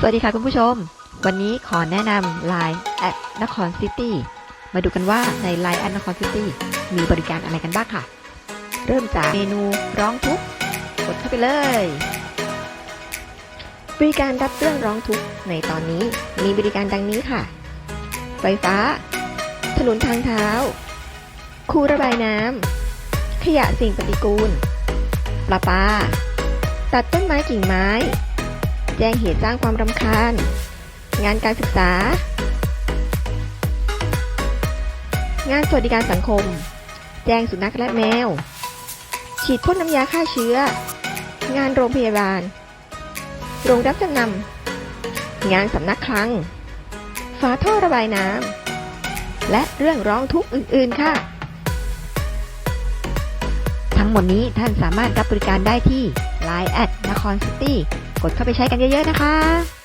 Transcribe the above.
สวัสดีค่ะคุณผู้ชม วันนี้ขอแนะนำ Line แอดนครซิตี้มาดูกันว่าใน Line แอดนครซิตี้มีบริการอะไรกันบ้างค่ะ เริ่มจากเมนูร้องทุกข์กดเข้าไปเลย บริการรับเรื่องร้องทุกข์ในตอนนี้มีบริการดังนี้ค่ะ ไฟฟ้า ถนนทางเท้า คูระบายน้ำขยะสิ่งปฏิกูลประปลาตัดต้นไม้กิ่งไม้ แจ้งเหตุสร้างความรำคาญ งานการศึกษา งานสวัสดิการสังคม แจ้งสุนัขและแมว ฉีดพ่นน้ำยาฆ่าเชื้อ งานโรงพยาบาล โรงรับจำนำงานสำนักคลัง ฝาท่อระบายน้ำ และเรื่องร้องทุกข์อื่น ๆ ค่ะ ทั้งหมดนี้ท่านสามารถรับบริการได้ที่ Line แอดนครซิตี้ กดเข้าไปใช้กันเยอะๆนะคะ